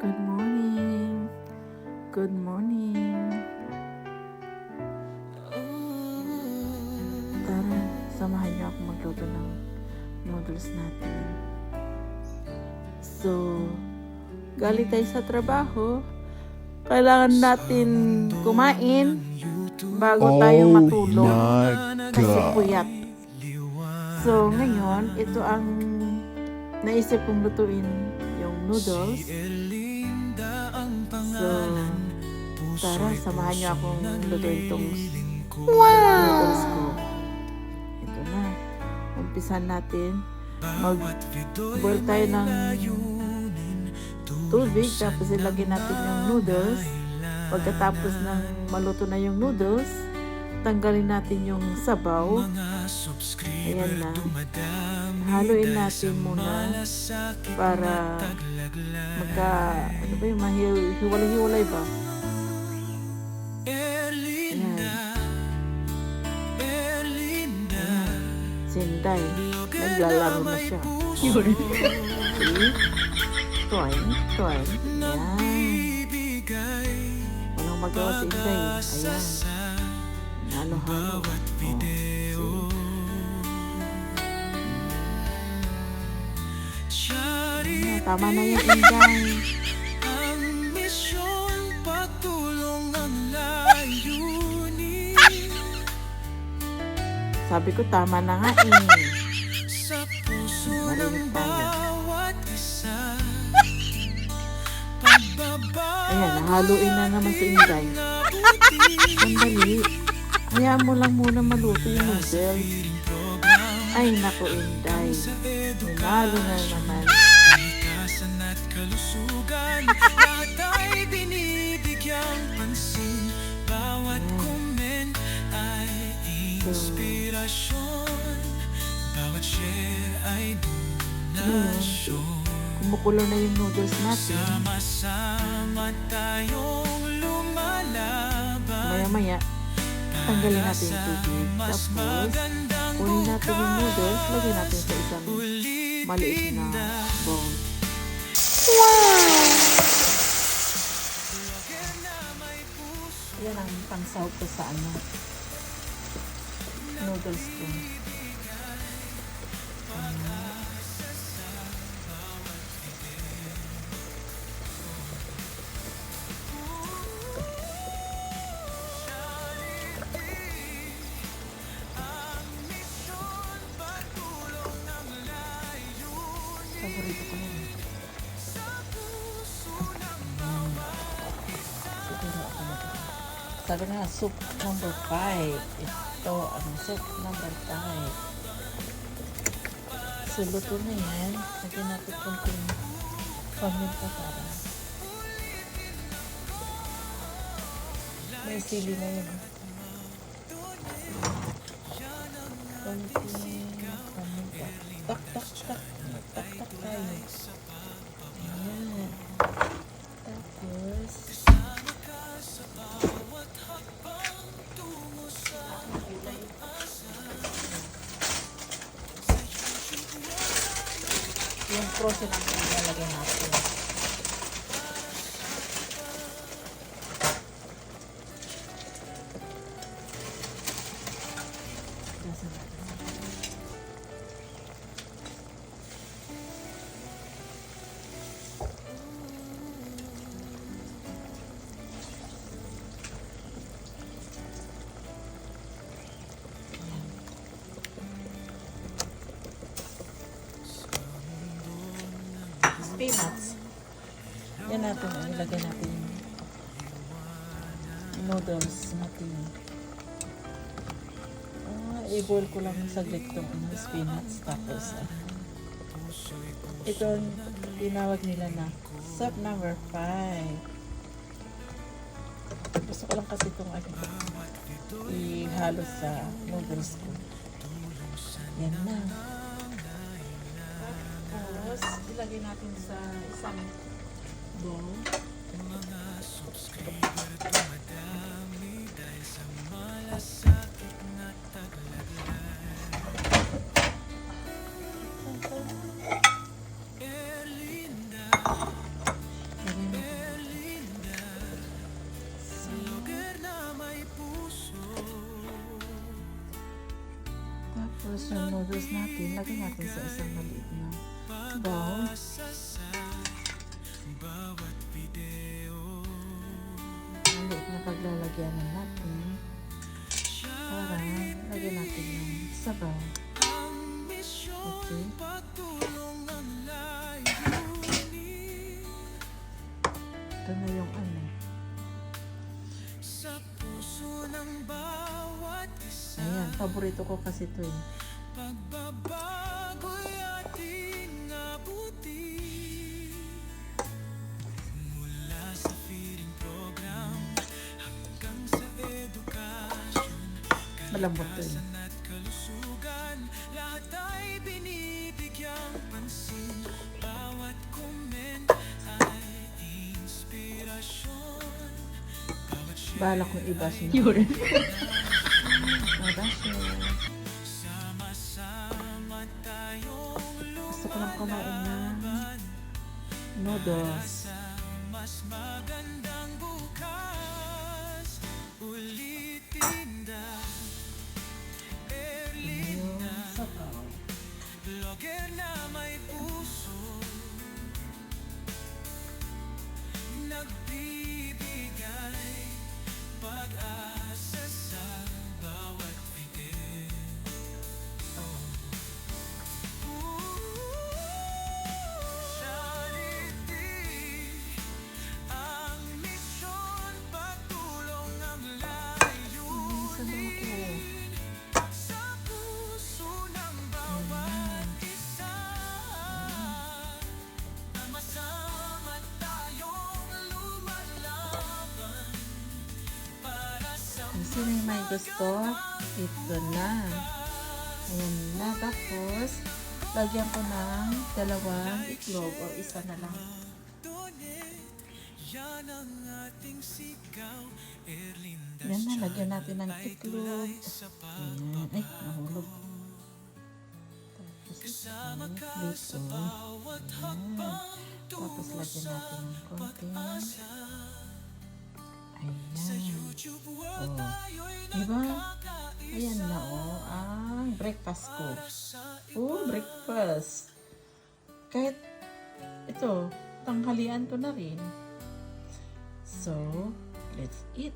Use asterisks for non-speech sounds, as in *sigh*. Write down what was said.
Good morning. Good morning. Tara, samahan niyo ako magluto ng noodles natin. So, galing tayo sa trabaho. Kailangan natin kumain bago tayo matulog. Kasi puyat. So, ngayon, ito ang naisip kong lutuin yung noodles. So, tara, samahan niyo akong lutuin itong noodles ko. Ito na. Umpisan natin. Mag-boil tayo ng tubig, tapos ilagay natin yung noodles. Pagkatapos ng maluto na yung noodles, tanggalin natin yung sabaw. Ayan na. Haluin natin muna para magka, ano ba yung mahil, hiwalay-hiwalay ba? Ayan. Ayan. Sinday. Naglalaro na siya. See? Toin, toin. Ayan. Walang magawa si Inday. Ayan. Halo-halo. Oh, Ayan, tama na yung Inday. Sabi ko, tama na nga eh. sa puso ng bawat isa. Ayan, nahaluin na naman si Inday. Sandali. Hayaan mo lang muna maluto yung noodles. Ay, naku, Inday. Hinalo na naman. Kalusugan. *laughs* Lahat ay binibigyang pansin. Bawat comment ay inspirasyon. Bawat share ay donasyon. Kumukulo na yung noodles natin. Sama-sama tayong lumalaban. Maya-maya, tanggalin natin yung tubig. Tapos, kunin natin yung noodles, lagyan natin sa isang maliit na. bowl. Yan ang pangsaw ko sa ano, noodles ko. Sabi na, soup number 5. Ito ang soup number 5. So, luto na yan. Lagyan natin konting paminta para may sili na yun. Konting paminta. Tak, tak, tak. Tak, tak tayo. Peanuts. Yan natin, oh, ilagay natin yung noodles natin. Ah, i-boil ko lang saglit itong ano, spinach. Tapos, ah, ito ang tinawag nila na soup number 5. Gusto ko lang kasi itong ano, ihalo sa noodles ko. Yan na. Tapos, ilagay natin sa isang bowl. Mga subscriber dumadami dahil sa malasakit na taglagay. Erlinda, Erlinda, sa na may puso. Tapos yung noodles natin, lagay natin sa isang maliit na video Maliit na paglalagyanan natin. Para lagyan natin ng sabaw. Okay. Ito na yung ano. Ayan, paborito ko kasi ito eh. Inspirasyon Bawat share Bahala kong i-bash *laughs* niya. Yun. Tayong Gusto ko lang kumain ng noodles. Sino yung may gusto, ito na. Ayan na. Tapos, lagyan ko ng dalawang itlog o isa na lang. Yan na, lagyan natin ng itlog. Ayan. Ay, nahulog. Tapos, dito. Ayan. Tapos, lagyan natin ng Sa Ayan. Oh. Diba? Ayan na, oh. Ang breakfast ko. Oh, breakfast. Kahit ito, tanghalian ko na rin. So, let's eat.